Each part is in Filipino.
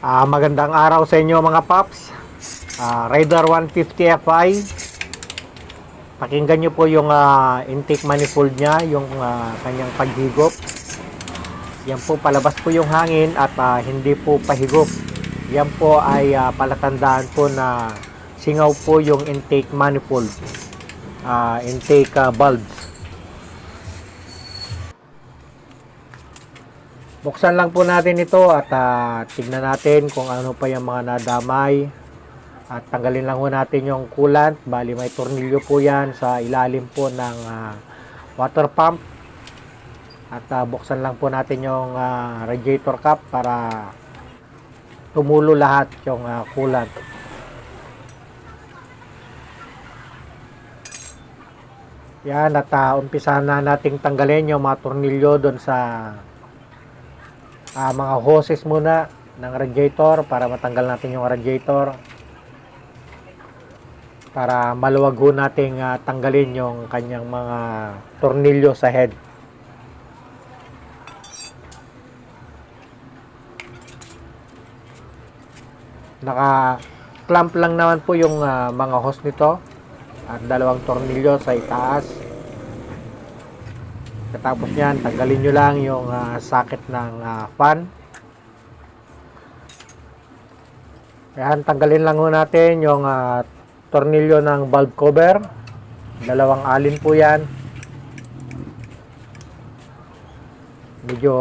Ah, magandang araw sa inyo mga paps. Ah, Raider 150 Fi. Pakinggan nyo po yung ah, intake manifold niya, yung ah, kanyang paghigop. Yan po, palabas po yung hangin at ah, hindi po pahigop. Yan po ay ah, palatandaan po na singaw po yung intake manifold. Ah, intake ah, bulbs. Buksan lang po natin ito at ah, tignan natin kung ano pa yung mga nadamay. At tanggalin lang po natin yung coolant. Bali may tornilyo po yan sa ilalim po ng ah, water pump. At ah, buksan lang po natin yung ah, radiator cap para tumulo lahat yung ah, coolant. Yan at uh, umpisahan na nating tanggalin yung mga tornilyo doon sa ah, mga hoses muna ng radiator para matanggal natin yung radiator. Para maluwag ho nating ah, tanggalin yung kanyang mga tornilyo sa head. Naka clamp lang naman po yung ah, mga hose nito. At dalawang tornilyo sa itaas Katapos niyan, tanggalin nyo lang yung ah, socket ng ah, fan. Ayan, tanggalin lang natin yung ah, tornilyo ng valve cover. Dalawang alin po yan. Medyo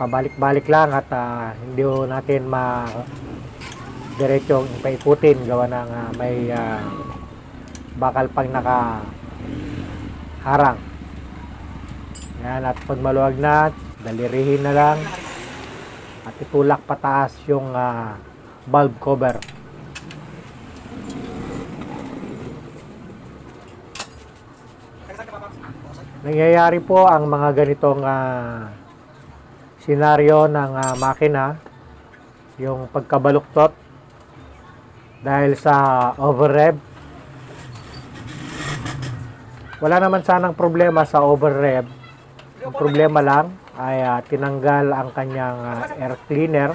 pabalik-balik lang at ah, hindi natin ma diretsong ipaiputin gawa ng ah, may ah, bakal pang naka harang. Yan, at pag maluwag na, dalirihin na lang. At itulak pataas yung ah, bulb cover. Nangyayari po ang mga ganitong ah, senaryo ng ah, makina, yung pagkabaluktot dahil sa overrev. Wala naman sanang problema sa overrev, ang problema lang ay ah, tinanggal ang kanyang ah, air cleaner.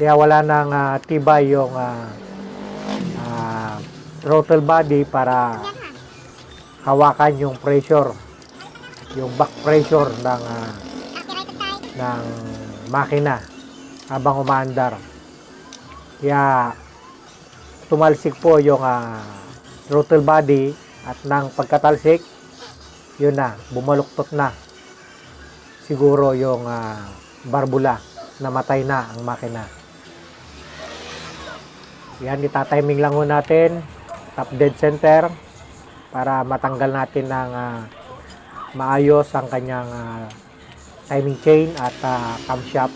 Kaya wala nang ah, tibay yung ah, ah, throttle body para hawakan yung pressure, yung back pressure ng ah, ng makina habang umaandar. Kaya tumalsik po yung ah, throttle body at nang pagkatalsik yun na, bumaluktot na. Siguro yung ah, barbula, namatay na ang makina. Yan, itatiming lang ho natin, top dead center, para matanggal natin ng ah, maayos ang kanyang ah, timing chain at ah, camshaft.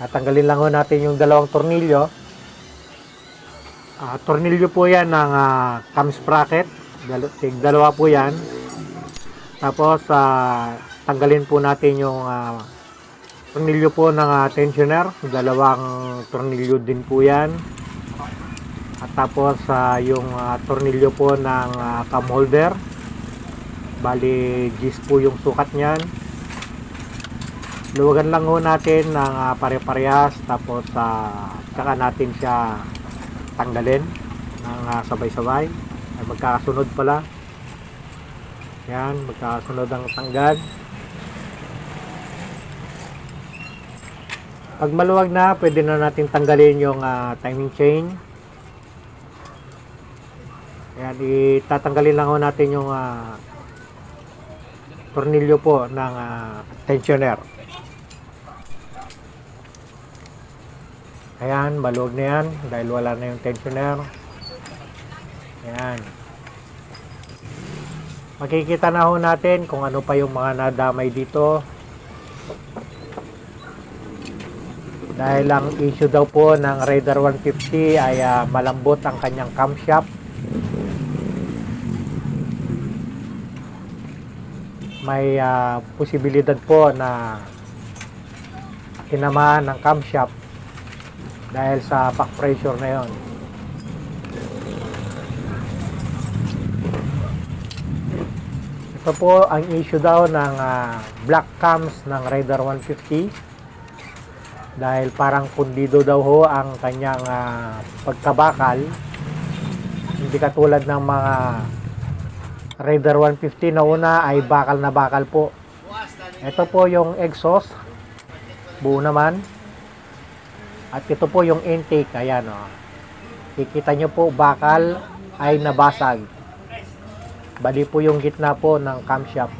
Tatanggalin lang ho natin yung dalawang tornilyo. Ah, tornilyo po yan ng ah, cam sprocket Dalo, tig dalawa po yan. Tapos, ah, tanggalin po natin yung ah, tornilyo po ng ah, tensioner. Dalawang tornilyo din po yan. At tapos, ah, yung ah, tornilyo po ng ah, cam holder. Bali, gis po yung sukat niyan. Luwagan lang ho natin ng ah, pare-parehas. Tapos, ah, saka natin siya tanggalin ng ah, sabay-sabay ay magkakasunod pala. Yan magkakasunod ang tanggal pag maluwag na pwede na natin tanggalin yung ah, timing chain. Yan itatanggalin lang natin yung ah, tornilyo po ng ah, tensioner. Ayan maluwag na yan dahil wala na yung tensioner Ayan. Makikita na ho natin kung ano pa yung mga nadamay dito. Dahil ang issue daw po ng Raider 150 ay ah, malambot ang kanyang camshaft. May ah, posibilidad po na tinamaan ng camshaft dahil sa back pressure na yon. Ito po ang issue daw ng ah, black cams ng Raider 150. dahil parang pundido daw ho ang kanyang ah, pagkabakal. Hindi katulad ng mga Raider 150 na una ay bakal na bakal po. Ito po yung exhaust. Buo naman. At ito po yung intake. Ayan o kikita nyo po bakal ay nabasag bali po yung gitna po ng camshaft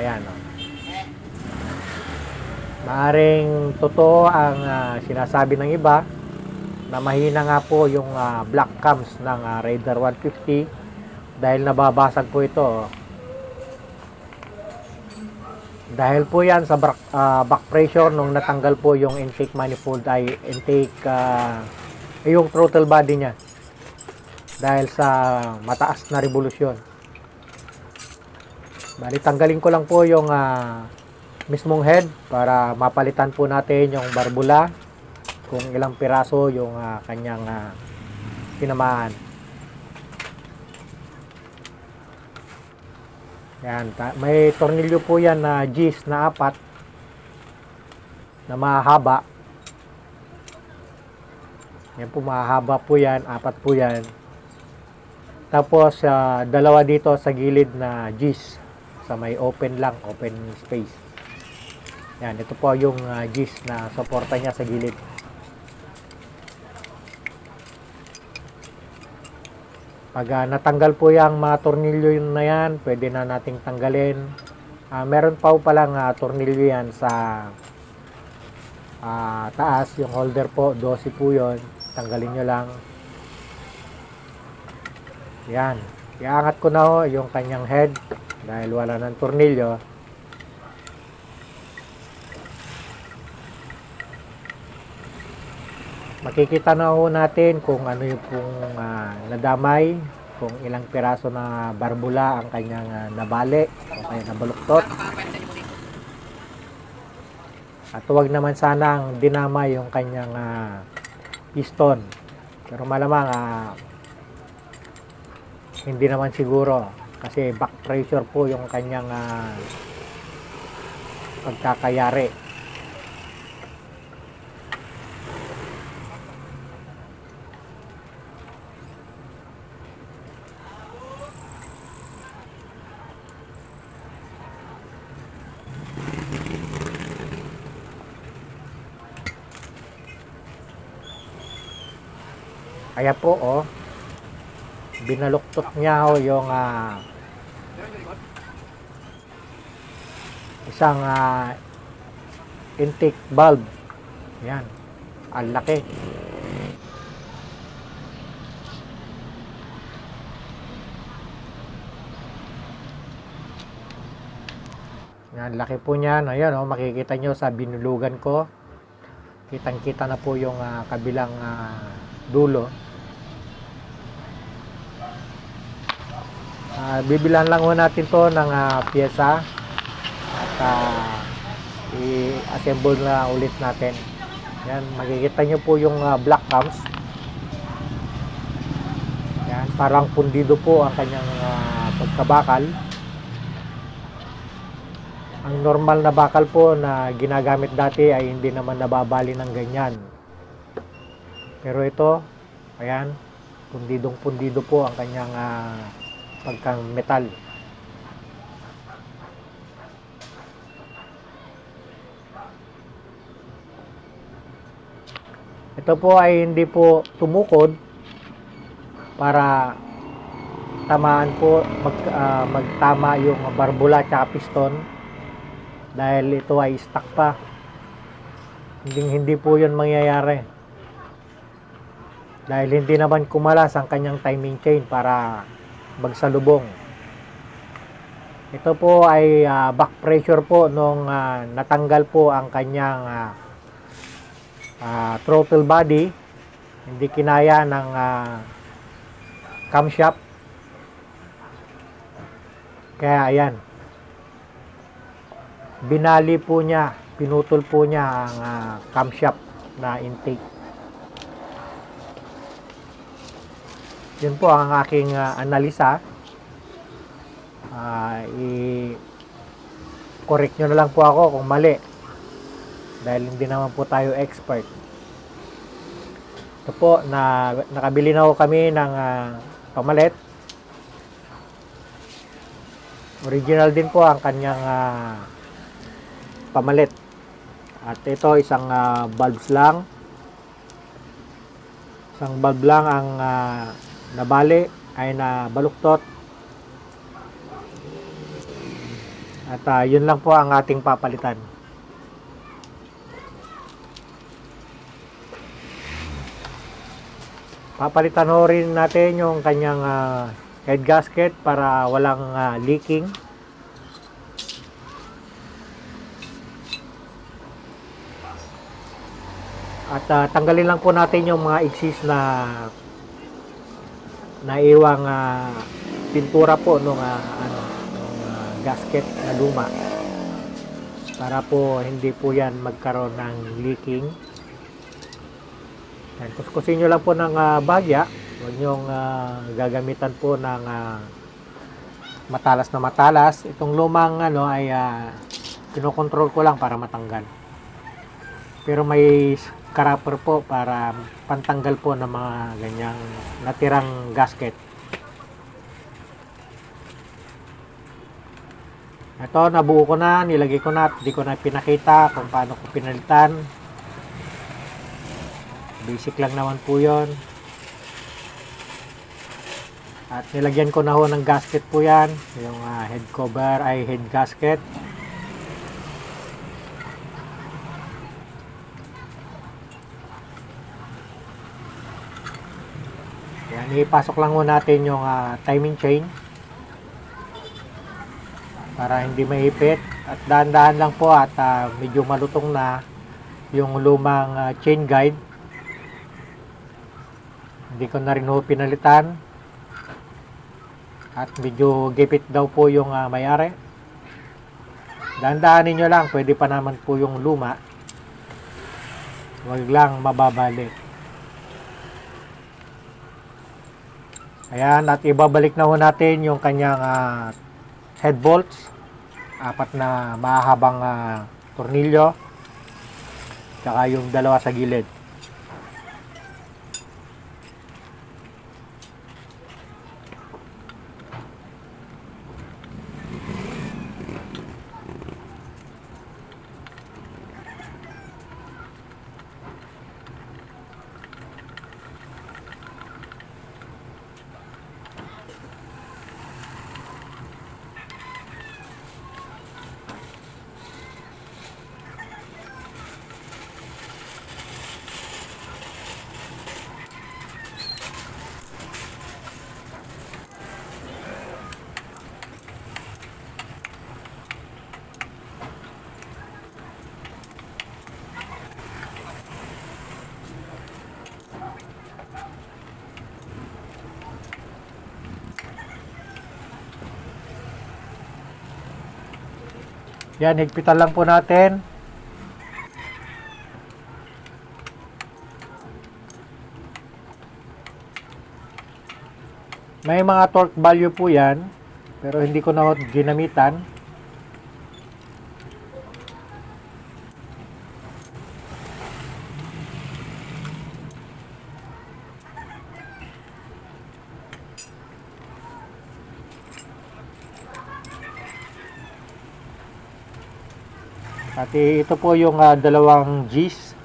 ayan o Maaring totoo ang ah, sinasabi ng iba na mahina nga po yung ah, black cams ng ah, Raider 150 dahil nababasag po ito. Dahil po yan sa back, ah, back pressure nung natanggal po yung intake manifold ay intake ah, yung throttle body niya dahil sa mataas na revolusyon. Bali tanggalin ko lang po yung ah, mismong head para mapalitan po natin yung barbula kung ilang piraso yung ah, kanyang ah, tinamaan. Yan, may tornilyo po yan na G's na apat na mahaba. Yan po mahaba po yan, apat po yan. Tapos ah, dalawa dito sa gilid na G's sa may open lang, open space. Yan, ito po yung uh, G's na suporta niya sa gilid. Pag ah, natanggal po yung mga tornilyo na yan, pwede na nating tanggalin. Ah, meron pa po palang ah, tornilyo yan sa ah, taas, yung holder po, 12 po yun. Tanggalin nyo lang. Yan. Iangat ko na ho yung kanyang head dahil wala ng tornilyo. makikita na ho natin kung ano yung pong ah, nadamay, kung ilang piraso na barbula ang kanyang ah, nabali o kaya nabaluktot. At huwag naman sanang dinamay yung kanyang ah, piston. Pero malamang ah, hindi naman siguro kasi back pressure po yung kanyang ah, pagkakayari. Kaya po, oh, binaluktot niya oh, yung ah, isang ah, intake valve. Yan. Ang laki. Yan, laki po niyan. Ayan, oh, makikita nyo sa binulugan ko. Kitang-kita na po yung ah, kabilang ah, dulo. Ah, bibilan lang natin to ng ah, pyesa at ah, i-assemble na ulit natin. Yan, makikita nyo po yung ah, black cams. Yan, parang pundido po ang kanyang ah, pagkabakal. Ang normal na bakal po na ginagamit dati ay hindi naman nababali ng ganyan. Pero ito, ayan, pundidong pundido po ang kanyang ah, pagkang metal. Ito po ay hindi po tumukod para tamaan po mag, ah, magtama yung barbula at piston dahil ito ay stuck pa. Hindi, hindi po yun mangyayari dahil hindi naman kumalas ang kanyang timing chain para magsalubong. Ito po ay ah, back pressure po nung ah, natanggal po ang kanyang ah, ah, throttle body. Hindi kinaya ng ah, camshaft. Kaya ayan. Binali po niya, pinutol po niya ang ah, camshaft na intake. Yun po ang aking ah, analisa. Ah, i-correct nyo na lang po ako kung mali. dahil hindi naman po tayo expert. Ito po, na, nakabili na kami ng ah, pamalit. Original din po ang kanyang ah, pamalit. At ito, isang ah, bulbs lang. Isang bulb lang ang ah, nabali ay na baluktot. At ah, yun lang po ang ating papalitan. Papalitan ho rin natin yung kanyang ah, head gasket para walang ah, leaking. At ah, tanggalin lang po natin yung mga exist na naiwang ah, pintura po nung ah, ano nung ah, gasket na luma para po hindi po yan magkaroon ng leaking. Yan, kuskusin nyo lang po ng ah, bagya. Huwag nyong ah, gagamitan po ng ah, matalas na matalas. Itong lumang ano ay uh, kinokontrol ko lang para matanggal. Pero may scraper po para pantanggal po ng mga ganyang natirang gasket. Ito, nabuo ko na, nilagay ko na, hindi ko na pinakita kung paano ko pinalitan. Basic lang naman po yon. At nilagyan ko na ho ng gasket po yan, yung ah, head cover ay head gasket. Ipasok lang ho natin yung ah, timing chain. Para hindi maipit. At dahan-dahan lang po at ah, medyo malutong na yung lumang ah, chain guide. Hindi ko na rin ho pinalitan. At medyo gipit daw po yung ah, may-ari. Dahan-dahanin lang pwede pa naman po yung luma. Wag lang mababalik ayan at ibabalik na ho natin yung kanyang ah, head bolts. Apat na mahabang ah, tornilyo. Tsaka yung dalawa sa gilid yan higpitan lang po natin. May mga torque value po yan pero hindi ko na ginamitan ito po yung ah, dalawang G's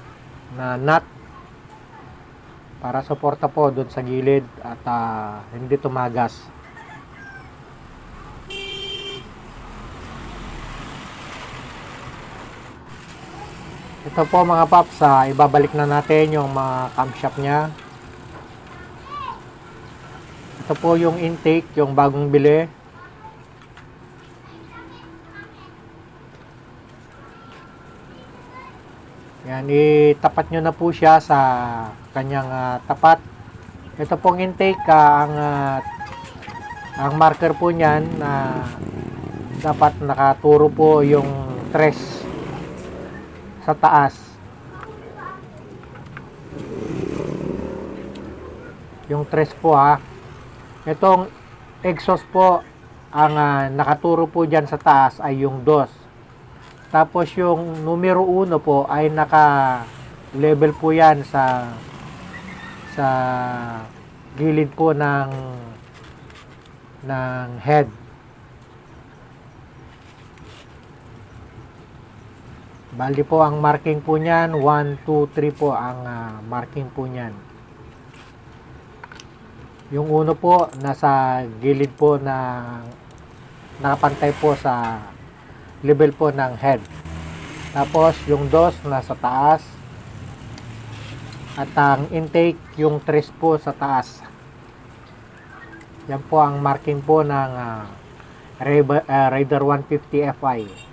na nut para suporta po doon sa gilid at ah, hindi tumagas. Ito po mga paps, ah, ibabalik na natin yung mga camshaft niya. Ito po yung intake, yung bagong bili. Yan, itapat nyo na po siya sa kanyang ah, tapat. Ito pong intake, ah, ang ah, ang marker po niyan na dapat nakaturo po yung tres sa taas. Yung tres po ha. Itong exhaust po ang ah, nakaturo po diyan sa taas ay yung dos. Tapos yung numero 1 po ay naka level po yan sa sa gilid po ng ng head. Bali po ang marking po niyan 1 2 3 po ang ah, marking po niyan. Yung uno po nasa gilid po ng nakapantay po sa level po ng head. Tapos yung dos nasa taas. At ang intake yung tres po sa taas. Yan po ang marking po ng ah, Raider 150 Fi.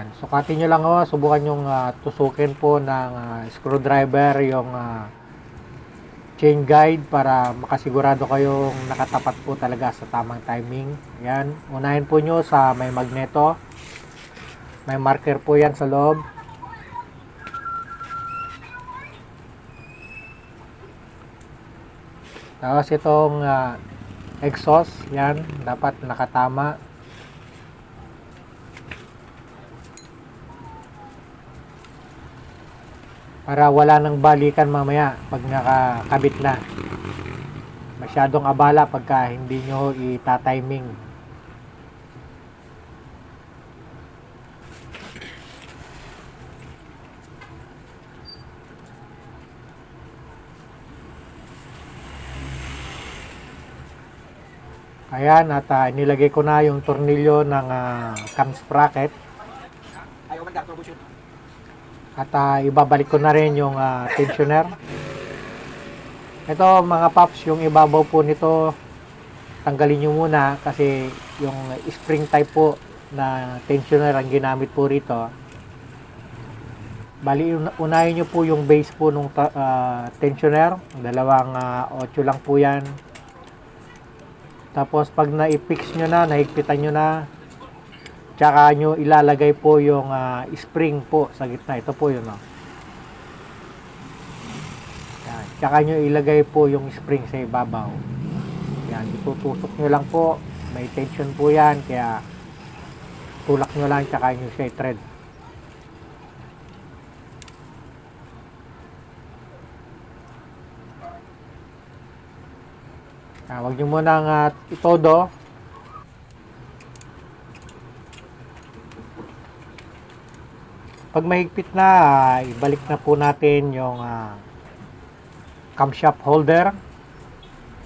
Yan. Sukatin nyo lang ho. Subukan yung ah, tusukin po ng ah, screwdriver yung ah, chain guide para makasigurado kayong nakatapat po talaga sa tamang timing. Yan. Unahin po nyo sa may magneto. May marker po yan sa loob. Tapos itong ah, exhaust, yan, dapat nakatama. Para wala nang balikan mamaya pag nakakabit na. Masyadong abala pagka hindi nyo itatiming. Ayan, at ah, nilagay ko na yung tornilyo ng ah, cam sprocket. At ah, ibabalik ko na rin yung ah, tensioner. Ito mga paps, yung ibabaw po nito, tanggalin nyo muna kasi yung spring type po na tensioner ang ginamit po rito. Bali, una- unahin nyo po yung base po nung ta- ah, tensioner. Dalawang ah, 8 lang po yan. Tapos pag na-fix nyo na, nahigpitan nyo na, Tsaka nyo ilalagay po yung ah, spring po sa gitna. Ito po yun. Oh. Yan. Tsaka nyo ilagay po yung spring sa ibabaw. Yan. Itutusok nyo lang po. May tension po yan. Kaya tulak nyo lang tsaka nyo siya i-thread. Ah, huwag nyo munang uh, itodo. Pag mahigpit na, ah, ibalik na po natin yung ah, camshaft holder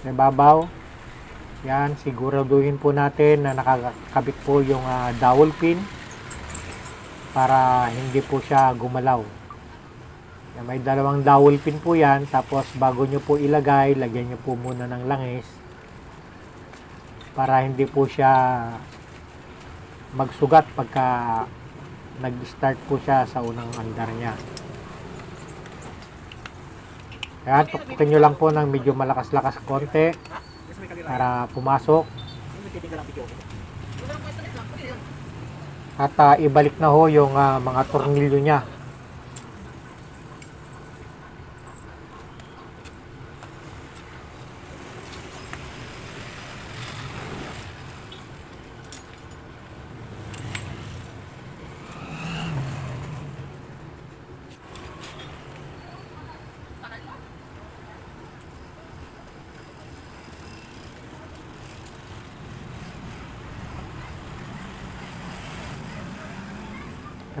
sa ibabaw. Yan, siguraduhin po natin na nakakabit po yung ah, dowel pin para hindi po siya gumalaw. May dalawang dowel pin po yan. Tapos bago nyo po ilagay, lagyan nyo po muna ng langis para hindi po siya magsugat pagka nag-start po siya sa unang andar niya. Kaya tuktukin nyo lang po ng medyo malakas-lakas konti para pumasok at ah, ibalik na ho yung ah, mga tornilyo niya.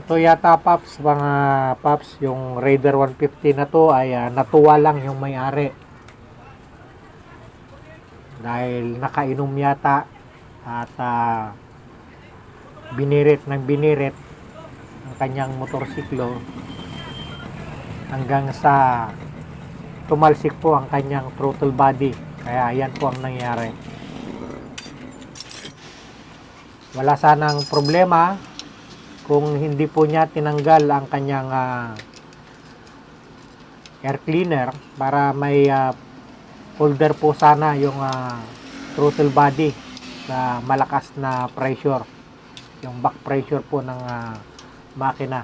Ito yata Paps, mga Paps, yung Raider 150 na to ay ah, natuwa lang yung may-ari. Dahil nakainom yata at ah, binirit ng binirit ang kanyang motorsiklo hanggang sa tumalsik po ang kanyang throttle body. Kaya yan po ang nangyari. Wala sanang problema kung hindi po niya tinanggal ang kanyang ah, air cleaner para may ah, holder po sana yung ah, throttle body sa malakas na pressure. yung back pressure po ng ah, makina.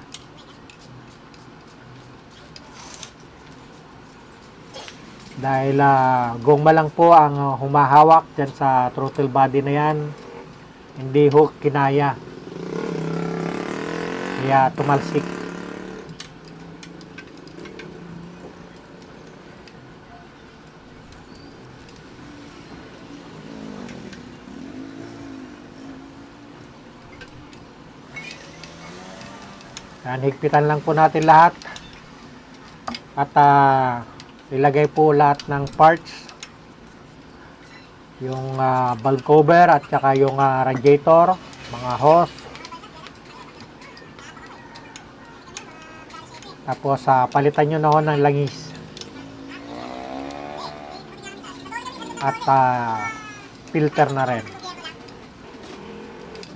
Dahil ah, gongma lang po ang ah, humahawak dyan sa throttle body na yan. Hindi ho kinaya. Kaya tumalsik. Yan, higpitan lang po natin lahat. At ah, ilagay po lahat ng parts. Yung ah, valve cover at saka yung ah, radiator, mga hose. Tapos ah, palitan nyo na ho ng langis. At ah, filter na rin.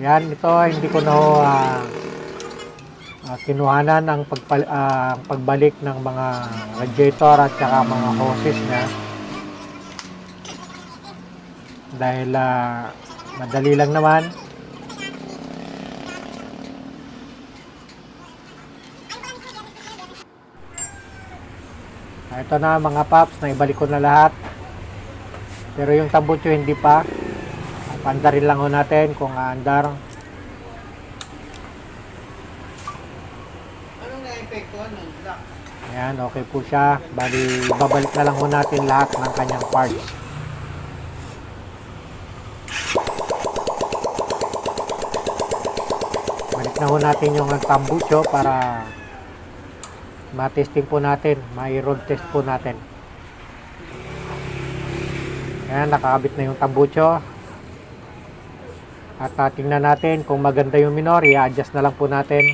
Yan, ito hindi ko na ho ah, uh, kinuhanan ang ang pagbalik ng mga radiator at saka mga hoses niya dahil ah, madali lang naman ito na mga paps na ibalik ko na lahat pero yung tambutso hindi pa Ah, pandarin lang ho natin kung aandar Anong na-epekto ng lock? Ayan, okay po siya. Bali, babalik na lang ho natin lahat ng kanyang parts. Balik na ho natin yung tambucho para matesting po natin, may road test po natin. Ayan, nakakabit na yung tambucho. At uh, tingnan natin kung maganda yung minor, i-adjust na lang po natin.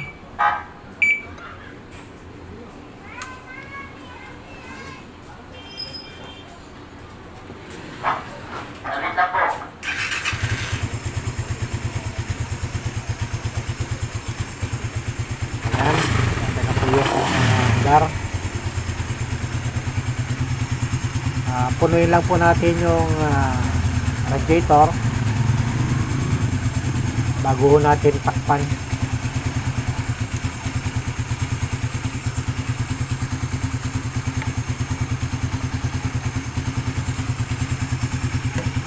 Ayan, ganda na po yung uh, dar. Ah, punuin lang po natin yung ah, radiator bago ho natin takpan.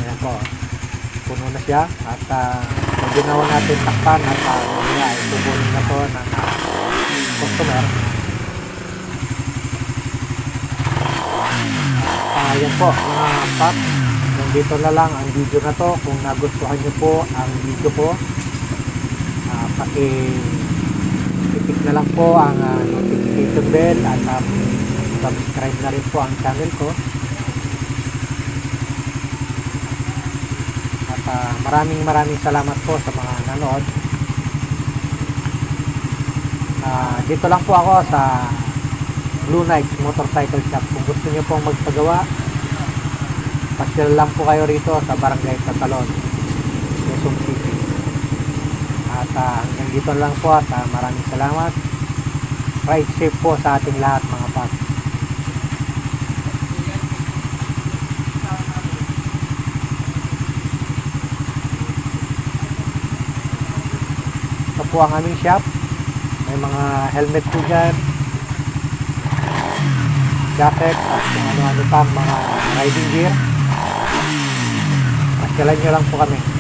Ayan po. Puno na siya at uh, ginawa natin takpan at uh, ay tubunin na to ng ah, customer. Ah, yan po mga paps. Nandito na lang ang video na to. Kung nagustuhan nyo po ang video ko, ah, paki itik na lang po ang ah, notification bell at ah, subscribe na rin po ang channel ko. At ah, maraming maraming salamat po sa mga nanood. Ah, dito lang po ako sa Blue Knights Motorcycle Shop. Kung gusto niyo pong magpagawa, pasyal lang po kayo rito sa Barangay Tatalon, Quezon City. At ah, hanggang dito lang po at ah, maraming salamat. Ride safe po sa ating lahat mga paps. Ito po ang aming shop. May mga helmet po dyan. Jacket at kung ano-ano pang mga riding gear. Pasyalan nyo lang po kami.